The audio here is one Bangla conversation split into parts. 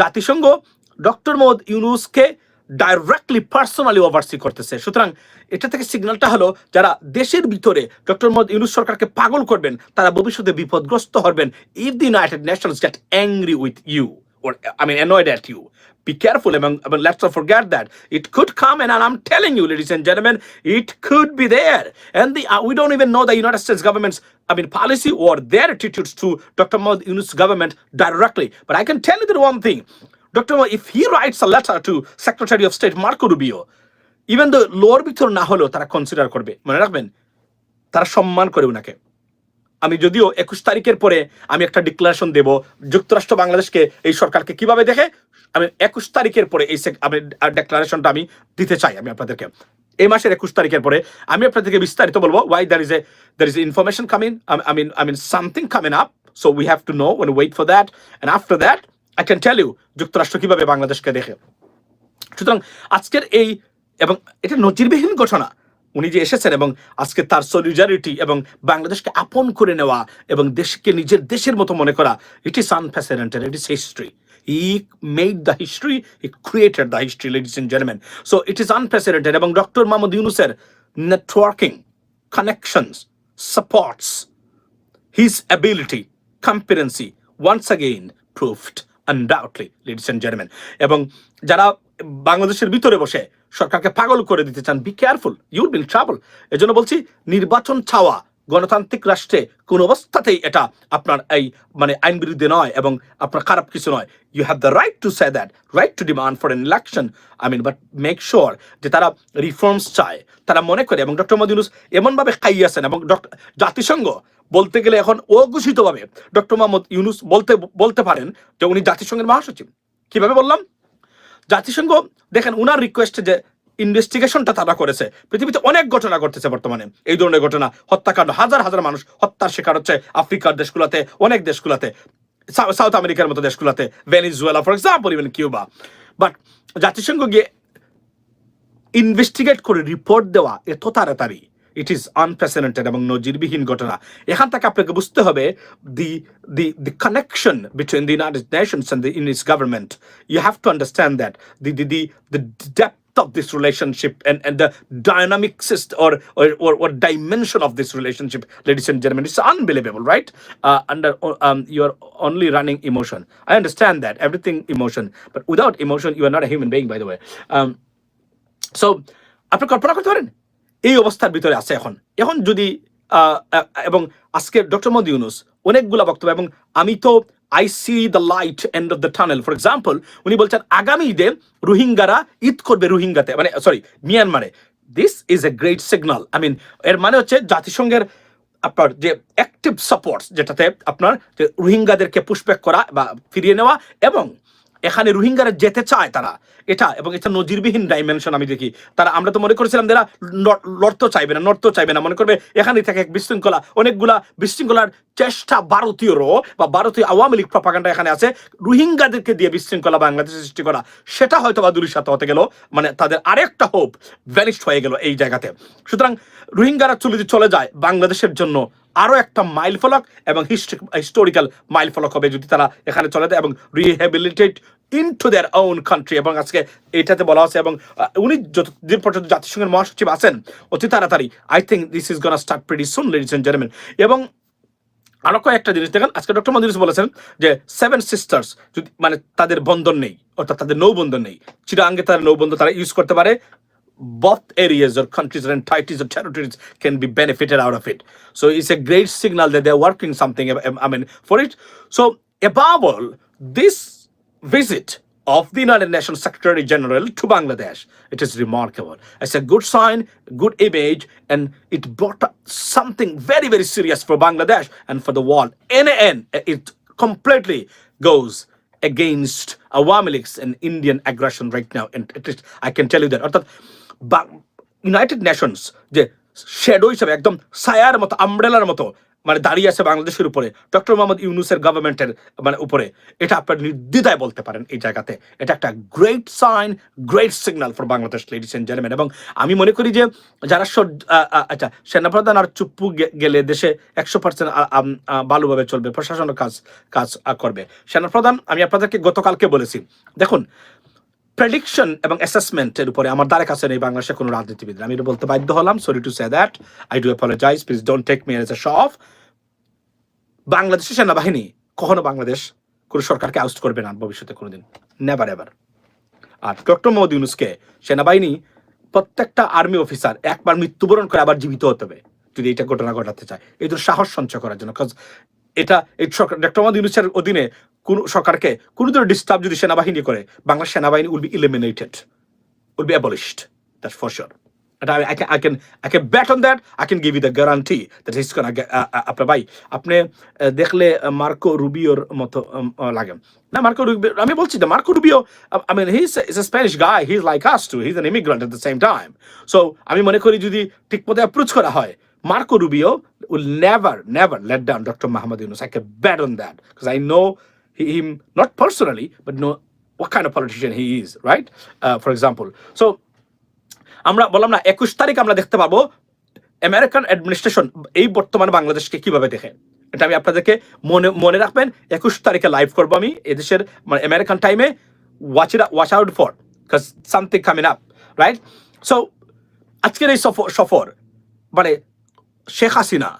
জাতিসংঘ ডক্টর মোহাম্মদ ইউনুসকে ডাইরেক্টলি পার্সোনালি ওভারসি করতেছে। সুতরাং এটা থেকে সিগন্যালটা হলো, যারা দেশের ভিতরে ডক্টর মোহাম্মদ ইউনুস সরকারকে পাগল করবেন, তারা ভবিষ্যতে বিপদগ্রস্ত হবেন। If the United Nations get angry with you or I mean annoyed at you. Be careful, mean, I mean, let's not forget that it could come, and, I'm telling you, ladies and gentlemen, it could be there. And the uh, we don't even know the United States government's I mean policy or their attitudes to Dr. Mahmoud Yunus government directly. But I can tell you the one thing, Dr. Mahmoud, if he writes a letter to Secretary of State Marco Rubio, even the lower ভিতর না হলেও তারা কনসিডার করবে মনে রাখবেন তারা সম্মান করে আমি যদিও একুশ তারিখের পরে আমি একটা ডিক্লারেশন দেব, যুক্তরাষ্ট্র বাংলাদেশকে এই সরকারকে কীভাবে দেখে? আমি একুশ তারিখের পরে এই আমি ডিক্লারেশনটা আমি দিতে চাই আমি আপনাদেরকে। এই মাসের একুশ তারিখের পরে আমি আপনাদেরকে বিস্তারিত বলব why there is a there is information coming I mean I mean something coming up so we have to know when wait for that and after that I can tell you যুক্তরাষ্ট্র কীভাবে বাংলাদেশকে দেখে। সুতরাং আজকের এই এবং এটা নজিরবিহীন ঘটনা। উনি যে এসেছেন এবং আজকে তার সলিজারিটি এবং বাংলাদেশকে আপন করে নেওয়া এবং দেশকে নিজের দেশের মতো মনে করা it is unprecedented it is history he made the history he created the history ladies and gentleman so it is unprecedented এবং ডক্টর মোহাম্মদ ইউনুসের networking connections supports his ability, competency, once again proved undoubtedly, ladies and gentlemen. এবং যারা বাংলাদেশের ভিতরে বসে সরকারকে পাগল করে দিতে চান be careful you'll be travel এজন্য বলছি, নির্বাচন চাওয়া গণতান্ত্রিক রাষ্ট্রে কোন অবস্থাতেই এটা আপনার এই মানে আইন বিরুদ্ধে নয় এবং আপনার খারাপ কিছু নয়। You have the right to say that right to demand for an election I mean but make sure যে তারা রিফর্মস চায়, তারা মনে করে। এবং ডক্টর মদিনুস এমনভাবে খাইয়াছেন এবং ডক্টর জাতিসংঘ বলতে গেলে এখন অঘোষিতভাবে ডক্টর মোহাম্মদ ইউনুস বলতে বলতে পারেন যে উনি জাতিসংঘের মহাসচিব। কীভাবে বললাম? জাতিসংঘ, দেখেন উনার রিকোয়েস্টে যে ইনভেস্টিগেশনটা তারা করেছে, পৃথিবীতে অনেক ঘটনা ঘটতেছে বর্তমানে। এই ধরনের ঘটনা, হত্যাকাণ্ড, হাজার হাজার মানুষ হত্যার শিকার হচ্ছে আফ্রিকার দেশগুলোতে, অনেক দেশগুলোতে সাউথ আমেরিকার মতো দেশগুলোতে, Venezuela for example even Cuba. But জাতিসংঘ গিয়ে ইনভেস্টিগেট করে রিপোর্ট দেওয়া এত তাড়াতাড়ি। ইট ইজ আনপ্রেসিডেন্টেড এবং নজিরবিহীন ঘটনা এখান থেকে আপনাকে বুঝতে হবে the the the connection between the United Nations and the in is government you have to understand that the the the the depth of this relationship and, and the dynamic system or, or, or, or dimension of this relationship, ladies and gentlemen, it's unbelievable, right? Uh, under um, you are only running emotion. I understand that everything emotion, but without emotion, you are not a human being, by the way. Um, so আপনি কল্পনা করতে পারেন এই অবস্থার ভিতরে আছে এখন। এখন যদি এবং আজকে ডক্টর মোদি ইউনুস অনেকগুলা বক্তব্য, এবং আমি তো I see the light end of the tunnel for example উনি বলছেন, আগামী ঈদে রোহিঙ্গারা ঈদ করবে রোহিঙ্গাতে। মানে সরি মিয়ানমারে। This is a great signal I mean এর মানে হচ্ছে জাতিসংঘের আপনার যে অ্যাক্টিভ সাপোর্ট যেটাতে আপনার যে রোহিঙ্গাদেরকে পুষব্যাক করা বা ফিরিয়ে নেওয়া, এবং এখানে রোহিঙ্গারা যেতে চায় তারা। এটা এবং এটা নজিরবিহীন ডাইমেনশন আমি দেখি। তারা, আমরা তো মনে করেছিলাম যারা লড়তে চাইবে না নড়তেও চাইবে না। মনে করবে এখানে থাকে এক বিশৃঙ্খলা। অনেকগুলা বিশৃঙ্খলার চেষ্টা ভারতীয়রও বা ভারতীয় আওয়ামী লীগ প্রপাগান্ডা এখানে আছে, রোহিঙ্গাদেরকে দিয়ে বিশৃঙ্খলা বাংলাদেশে সৃষ্টি করা। সেটা হয়তো বা দুরিসাত হতে গেল মানে তাদের আরেকটা হোপ ভ্যানিস্ট হয়ে গেল এই জায়গাতে। সুতরাং রোহিঙ্গারা চলে চলে যায়, বাংলাদেশের জন্য আরও একটা মাইল ফলক এবং হিস্টোরিক্যাল মাইল ফলক হবে যদি তারা এখানে চলে যায় এবং rehabilitate into their own country এবং আজকে এটাতে বলা আছে এবং উনি যতদিন পর্যন্ত জাতিসংঘের মহাসচিব আছেন, অতি তাড়াতাড়ি I think this is gonna start pretty soon ladies and gentleman এবং আরও কয়েকটা জিনিস দেখেন আজকে ডক্টর মন্দির বলেছেন যে সেভেন সিস্টার্স যদি মানে তাদের বন্ধন নেই অর্থাৎ তাদের নৌবন্ধন নেই চিরাঙ্গে তাদের নৌবন্ধন তারা ইউজ করতে পারে both areas or countries or entities or territories can be benefited out of it. So it's a great signal that they're working something, um, I mean, for it. So above all, this visit of the United Nations Secretary General to Bangladesh, it is remarkable. It's a good sign, good image, and it brought up something very, very serious for Bangladesh and for the world. In the end, it completely goes against Awami Leagues and Indian aggression right now. And it is, I can tell you that. অর্থাৎ ইউনাইটেড নেশনস যে শ্যাডো হিসাবে একদম ছায়ার মতো আমব্রেলার মতো মানে দাঁড়িয়ে আছে বাংলাদেশের উপরে। ডক্টর মোহাম্মদ ইউনুসের গভর্নমেন্টের মানে উপরে। এটা আপনার নির্দ্বিধায় বলতে পারেন এই জায়গাতে। এটা একটা great sign great signal for Bangladesh ladies and gentleman এবং আমি মনে করি যে যারা আচ্ছা সেনাপ্রধান আর চুপ্পু গেলে দেশে একশো পার্সেন্ট ভালোভাবে চলবে প্রশাসনের কাজ কাজ করবে। সেনাপ্রধান, আমি আপনাদেরকে গতকালকে বলেছি, দেখুন প্রেডিকশন এবং অ্যাসেসমেন্টের উপরে আমার দ্বারে কাছে নেই বাংলাদেশে কোনো রাজনীতিবিদ আমি এটা বলতে বাধ্য হলাম sorry to say that I do apologize please don't take me as a show of বাংলাদেশের সেনাবাহিনী কখনো বাংলাদেশ কোনো সরকারকে আউস্ট করবে না ভবিষ্যতে কোনোদিন নেভার এভার আর ডক্টর মোহাম্মদ ইউনুসকে সেনাবাহিনী প্রত্যেকটা আর্মি অফিসার একবার মৃত্যুবরণ করে আবার জীবিত হতে হবে, যদি এটা ঘটনা ঘটাতে চায় এই তো সাহস সঞ্চয় করার জন্য কাজ এটা এই সরকার, ডক্টর মোহাম্মদ ইউনুসের অধীনে কোন সরকারকে কোনো ধরনের ডিস্টার্ব যদি সেনাবাহিনী করে বাংলা সেনাবাহিনী will be eliminated will be abolished. That's for sure. And I, I can, I can, I can bet on that. I can give you the guarantee that he's gonna get. Uh, uh, আপনার ভাই আপনি uh, দেখলে মার্কো রুবিওর মতো um, uh, লাগে না মার্কো রুবিও আমি বলছি তো Marco Rubio I mean he is a Spanish guy he is like us too he is an immigrant at the same time so আমি মনে করি যদি ঠিক মতো অ্যাপ্রোচ করা হয় Marco Rubio will never never let down doctor Mahmud Yunus I can bet on that because I know him not personally but know what kind of politician he is, right? Uh, for example. So আমরা বললাম না, একুশ তারিখ আমরা দেখতে পাবো আমেরিকান অ্যাডমিনিস্ট্রেশন এই বর্তমানে বাংলাদেশকে কীভাবে দেখে। এটা আমি আপনাদেরকে মনে মনে রাখবেন, একুশ তারিখে লাইভ করব আমি এদেশের মানে আমেরিকান টাইমে watch it watch out for something coming up right so আজকের এই সফর সফর মানে শেখ হাসিনা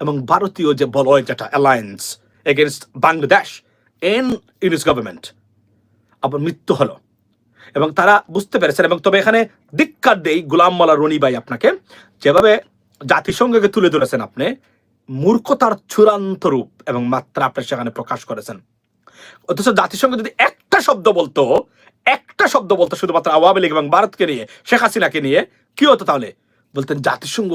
এবং ভারতীয় যে বলয় যেটা alliance against Bangladesh and Yunus government আবার মৃত্যু হলো। এবং তারা বুঝতে পেরেছেন এবং তবে এখানে ধিক্কার দেই গুলাম মালা রনি ভাই আপনাকে, যেভাবে জাতিসংঘকে তুলে ধরেছেন আপনি, মূর্খতার চূড়ান্ত রূপ এবং মাত্রা আপনি সেখানে প্রকাশ করেছেন। অথচ জাতিসংঘ যদি একটা শব্দ বলতো, একটা শব্দ বলতো শুধুমাত্র আওয়ামী লীগ এবং ভারতকে নিয়ে, শেখ হাসিনাকে নিয়ে, কি হতো তাহলে? বলতেন জাতিসংঘ,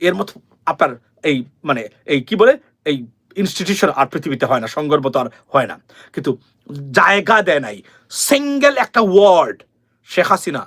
এর মতো আপনার এই মানে এই কি বলে? এই ইনস্টিটিউশন আর পৃথিবীতে হয় না সংঘর মতো আর হয় না। কিন্তু জায়গা দেয় নাই। সিঙ্গেল একটা ওয়ার্ড শেখ হাসিনা,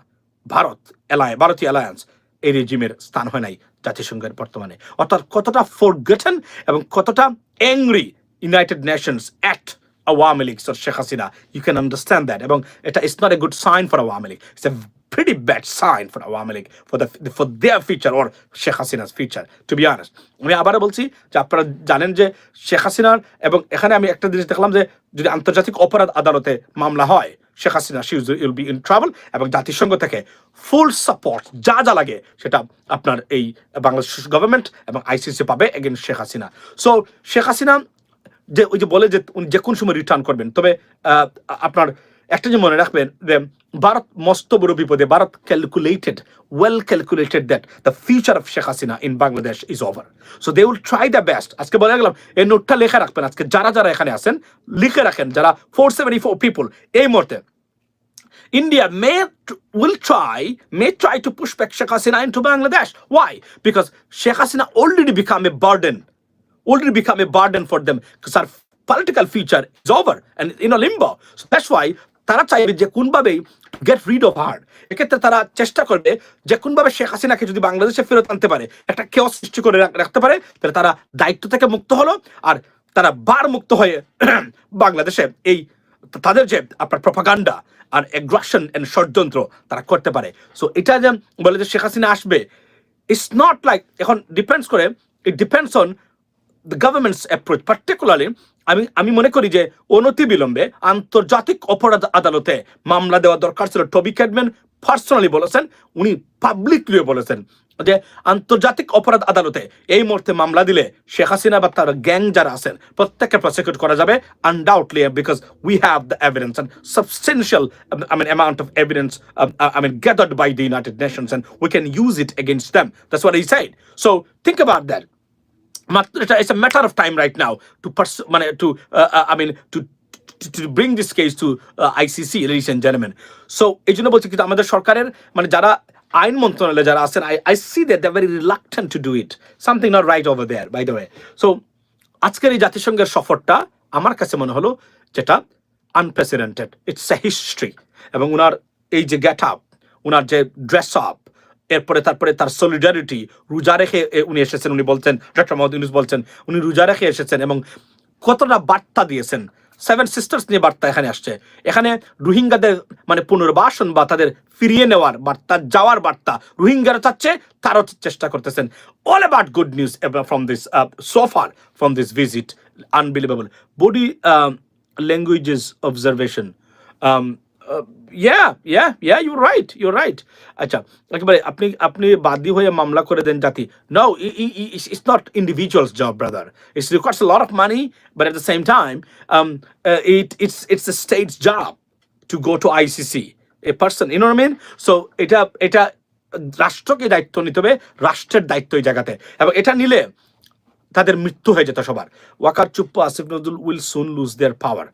ভারত এলায় ভারতীয় অ্যালায়েন্স এই রেজিমের স্থান হয় নাই জাতিসংঘের বর্তমানে। অর্থাৎ কতটা ফোরগেটেন এবং কতটা angry United Nations at Awami League Sheikh Hasina. You can understand that এবং এটা it's not a good sign for Awami League. It's a pretty bad sign for Awami League for the, for their future or Sheikh Hasina's future to be honest. আমি আবারও বলছি যে আপনারা জানেন যে শেখ হাসিনার এবং এখানে আমি একটা জিনিস দেখলাম যে যদি আন্তর্জাতিক অপরাধ আদালতে মামলা হয় Sheikh Hasina she will be in travel এবং জাতিসংঘ থেকে ফুল সাপোর্ট যা যা লাগে সেটা আপনার এই বাংলাদেশ গভর্নমেন্ট এবং আইসিসি পাবে এগেনস্ট শেখ হাসিনা সো শেখ হাসিনা যে ওই যে বলে যে উনি যে কোন সময় রিটার্ন করবেন, তবে আপনার একটা যে মনে রাখবেন যে ভারত মস্ত বড় বিপদে Bharat calculated well calculated that the future of Sheikh Hasina in Bangladesh is over so they will try the best আজকে বলে গেলাম এই নোটটা লেখা রাখবেন আজকে যারা যারা এখানে আছেন লিখে রাখেন যারা ফোর সেভেন্টি ফোর পিপুল এই মুহূর্তে India may will try may try to push back Sheikh Hasina into Bangladesh. Why? Because Sheikh Hasina already become a burden, already become a burden for them because our political future is over and in a limbo. So that's why তারা চাইবে যে কোনভাবেই গেট রিড অফ হার্ট এক্ষেত্রে তারা চেষ্টা করবে যে কোনভাবে শেখ হাসিনাকে যদি বাংলাদেশে ফেরত আনতে পারে, একটা কেউ সৃষ্টি করে রাখতে পারে, তাহলে তারা দায়িত্ব থেকে মুক্ত হলো আর তারা বার মুক্ত হয়ে বাংলাদেশে এই তাদের যে আপনার প্রপাগান্ডা আর অ্যাগ্রাশন এন্ড ষড়যন্ত্র তারা করতে পারে। সো এটা যে বলে যে শেখ হাসিনা আসবে ইটস নট লাইক এখন ডিপেন্ডস করে it depends on the government's approach particularly আমি আমি মনে করি যে অনতি বিলম্বে আন্তর্জাতিক অপরাধ আদালতে মামলা দেওয়া দরকার ছিল। টবি ক্যাডম্যান পার্সোনালি বলেছেন, উনি পাবলিকলিও বলেছেন যে আন্তর্জাতিক অপরাধ আদালতে এই মুহূর্তে মামলা দিলে শেখ হাসিনা বা তার গ্যাং যারা আছেন, প্রত্যেককে প্রসিকিউট করা যাবে undoubtedly because we have the evidence and substantial I mean amount of evidence I mean gathered by the United Nations and we can use it against them that's what I said so think about that এটা it's a matter of time right now to মানে to I mean to to bring this case to uh, ICC, ladies and gentlemen. So, এই জন্য বলছি কিন্তু আমাদের সরকারের মানে যারা আইন মন্ত্রণালয়ে যারা আছেন I I see that the very reluctant to do it something not right over there by the way so আজকের এই জাতিসংঘের সফরটা আমার কাছে মনে হলো যেটা আনপ্রেসিডেন্টেড ইটস এ হিস্ট্রি এবং উনার এই যে গেট আপ উনার যে ড্রেস আপ এরপরে তারপরে তার সলিডারিটি রোজা রেখে উনি এসেছেন, উনি বলছেন, ডক্টর মোহাম্মদ ইউনুস বলছেন, উনি রোজা রেখে এসেছেন এবং কতটা বার্তা দিয়েছেন। সেভেন সিস্টার্স নিয়ে বার্তা এখানে আসছে। এখানে রোহিঙ্গাদের মানে পুনর্বাসন বা তাদের ফিরিয়ে নেওয়ার বার্তা, যাওয়ার বার্তা, রোহিঙ্গারা চাচ্ছে, তারও চেষ্টা করতেছেন। All about good news from this so far from this visit unbelievable body languages observation yeah yeah yeah you right you right আচ্ছা একেবারে আপনি আপনি বাদী হয়ে মামলা করে দেন জাতি। No it's not individuals job brother it's requires lot of money but at the same time it it's it's a states job to go to ICC a person you mean so এটা এটা রাষ্ট্রকে দায়িত্ব নিতে হবে, রাষ্ট্রের দায়িত্ব এই জায়গাতে। এবং এটা নিলে তাদের মৃত্যু হয়ে যেত সবার। Waker Chuppu, Asif Nazrul will soon lose their power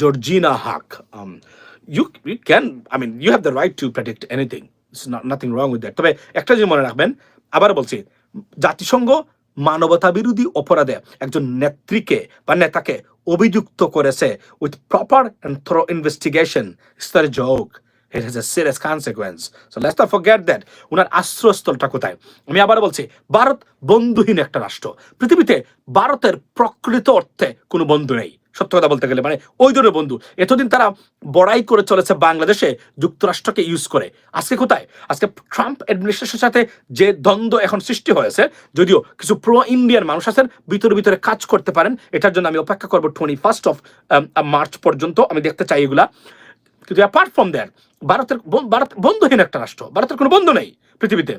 Georgina হাক you you can I mean you have the right to predict anything it's nothing wrong with that তবে একটা জিনিস মনে রাখবেন আবার বলছি, জাতিসংঘ মানবতা বিরোধী অপরাধে একজন নেত্রীকে বা নেতাকে অভিযুক্ত করেছে with proper and through investigation it's তার যোগ It has a serious consequence. So let's not forget that. উনার আশ্রয়স্থলটা কোথায়? আমি আবার বলছি, ভারত বন্ধুহীন একটা রাষ্ট্র। পৃথিবীতে ভারতের প্রকৃত অর্থে কোনো বন্ধু নেই। সত্য কথা বলতে গেলে মানে ওই ধরনের বন্ধু। এতদিন তারা বড়াই করে চলেছে বাংলাদেশে, যুক্তরাষ্ট্রকে ইউজ করে। আজকে কোথায়? আজকে ট্রাম্প অ্যাডমিনিস্ট্রেশনের সাথে যে দ্বন্দ্ব এখন সৃষ্টি হয়েছে, যদিও কিছু প্রো ইন্ডিয়ান মানুষ আছেন, ভিতরে ভিতরে কাজ করতে পারেন। এটার জন্য আমি অপেক্ষা করব টোয়েন্টি ফার্স্ট অফ মার্চ পর্যন্ত। আমি দেখতে চাই এগুলা। কিন্তু অ্যাপার্ট ফ্রম দ্যাট ভারতের ভারত বন্ধুহীন একটা রাষ্ট্র ভারতের কোনো বন্ধু নেই পৃথিবীতে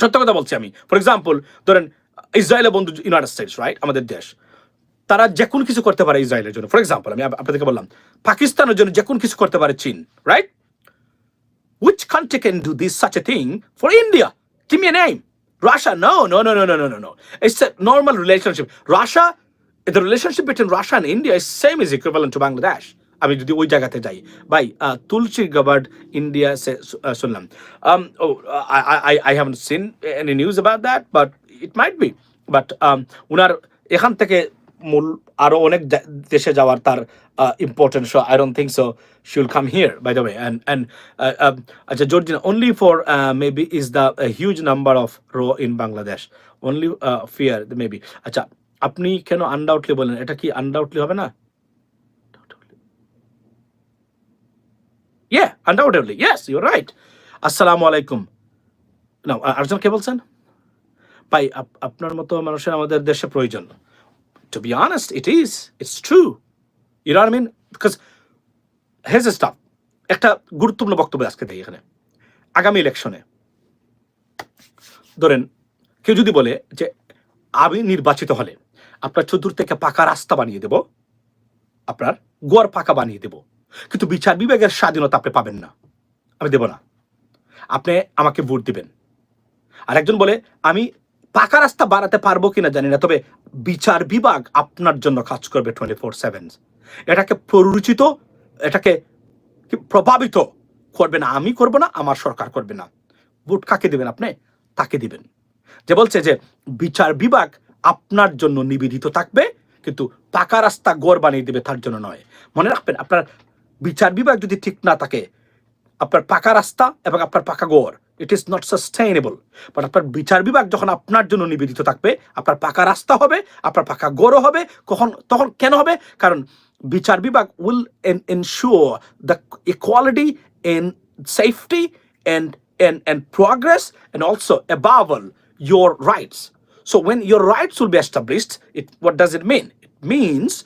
সত্য কথা বলছি আমি ফর এক্সাম্পল ধরেন ইসরায়েলের বন্ধু ইউনাইটেড স্টেটস রাইট আমাদের দেশ তারা যে কোনো কিছু করতে পারে ইসরায়েলের জন্য ফর এক্সাম্পল আমি আপনাদেরকে বললাম পাকিস্তানের জন্য যে কোনো কিছু করতে পারে চীন right Which country can do this such a thing for India me a name. Russia? No, no, no, no, no, no, no, no. It's a normal relationship. Russia, the relationship between Russia and India is same is equivalent to Bangladesh. আমি যদি ওই জায়গাতে যাই। ভাই তুলসী গভার্ড ইন্ডিয়া শুনলাম। I I have seen any news about that but it might be but ওনার এখান থেকে মূল আরও অনেক দেশে যাওয়ার তার important so I don't think so should come here by the way and and আচ্ছা জর্জিন only for maybe is the huge number of rho in Bangladesh only fear maybe আচ্ছা আপনি কেন আনডাউটলি বলেন এটা কি আনডাউটলি হবে না? Yeah, undoubtedly. Yes, you're right. Assalamu alaikum. না আর্জন কে বলছেন? ভাই আপনার মতো মানুষের আমাদের দেশে প্রয়োজন। To be honest it is it's true you know mean because he's stuff একটা গুরুত্বপূর্ণ বক্তব্য আজকে দিই এখানে। আগামী ইলেকশনে ধরেন কেউ যদি বলে যে আমি নির্বাচিত হলে আপনার চতুর থেকে পাকা রাস্তা বানিয়ে দেব আপনার গোয়ার পাকা বানিয়ে দেব। কিন্তু বিচার বিভাগের স্বাধীনতা আপনি পাবেন না। আমি দেব না। আপনি আমাকে ভোট দিবেন। আর একজন বলে, আমি পাকা রাস্তা বাড়াতে পারব কিনা জানি না, তবে বিচার বিভাগ আপনার জন্য কাজ করবে টোয়েন্টি ফোর সেভেন এটাকে প্ররোচিত, এটাকে প্রভাবিত করবে না, আমি করব না, আমার সরকার করবে না। ভোট কাকে দেবেন আপনি? তাকে দিবেন। যে বলছে যে, বিচার বিভাগ আপনার জন্য নিবেদিত থাকবে, কিন্তু পাকা রাস্তা গড় বানিয়ে দেবে তার জন্য নয়। মনে রাখবেন, আপনার বিচার বিভাগ যদি ঠিক না থাকে, আপনার পাকা রাস্তা এবং আপনার পাকা গড় it is not sustainable but আপনার বিচার বিভাগ যখন আপনার জন্য নিবেদিত থাকবে, আপনার পাকা রাস্তা হবে, আপনার পাকা গড়ও হবে, কখন, তখন কেন হবে? কারণ বিচার বিভাগ will ensure the equality in safety and and and progress and also above all, your rights. So when your rights will be established, it, what does it mean? It means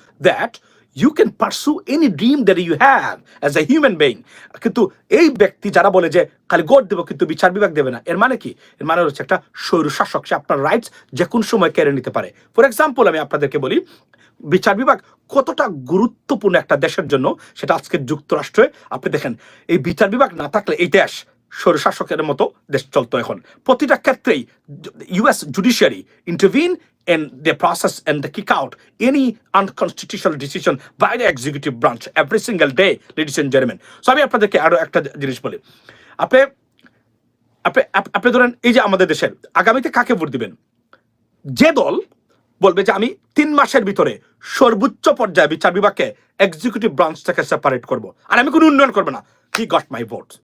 you can pursue any dream that you have as a human being. কিন্তু এই ব্যক্তি যারা বলে যে, খালি গড় দেবো, কিন্তু বিচার বিভাগ দেবে না, এর মানে কি? এর মানে হচ্ছে একটা স্বৈরশাসক, সে আপনার রাইটস যে কোন সময় কেড়ে নিতে পারে। ফর এক্সাম্পল আমি আপনাদেরকে বলি, বিচার বিভাগ কতটা গুরুত্বপূর্ণ একটা দেশের জন্য সেটা আজকের যুক্তরাষ্ট্রে। আপনি দেখেন, এই বিচার বিভাগ না থাকলে এই দেশ স্বৈরশাসকের মতো দেশ চলতো এখন। প্রতিটা ক্ষেত্রেই US judiciary intervene in the process and the kick out any unconstitutional decision by the executive branch every single day, ladies and gentlemen. So আমি আপনাদেরকে আরও একটা জিনিস বলি। আপনি আপনি আপ- আপনি ধরেন এই যে আমাদের দেশের আগামীতে কাকে ভোট দিবেন? যে দল বলবে যে আমি তিন মাসের ভিতরে সর্বোচ্চ পর্যায়ে বিচার বিভাগকে এক্সিকিউটিভ ব্রাঞ্চ থেকে সেপারেট করব। আর আমি কোনো উন্নয়ন করব না। He got my vote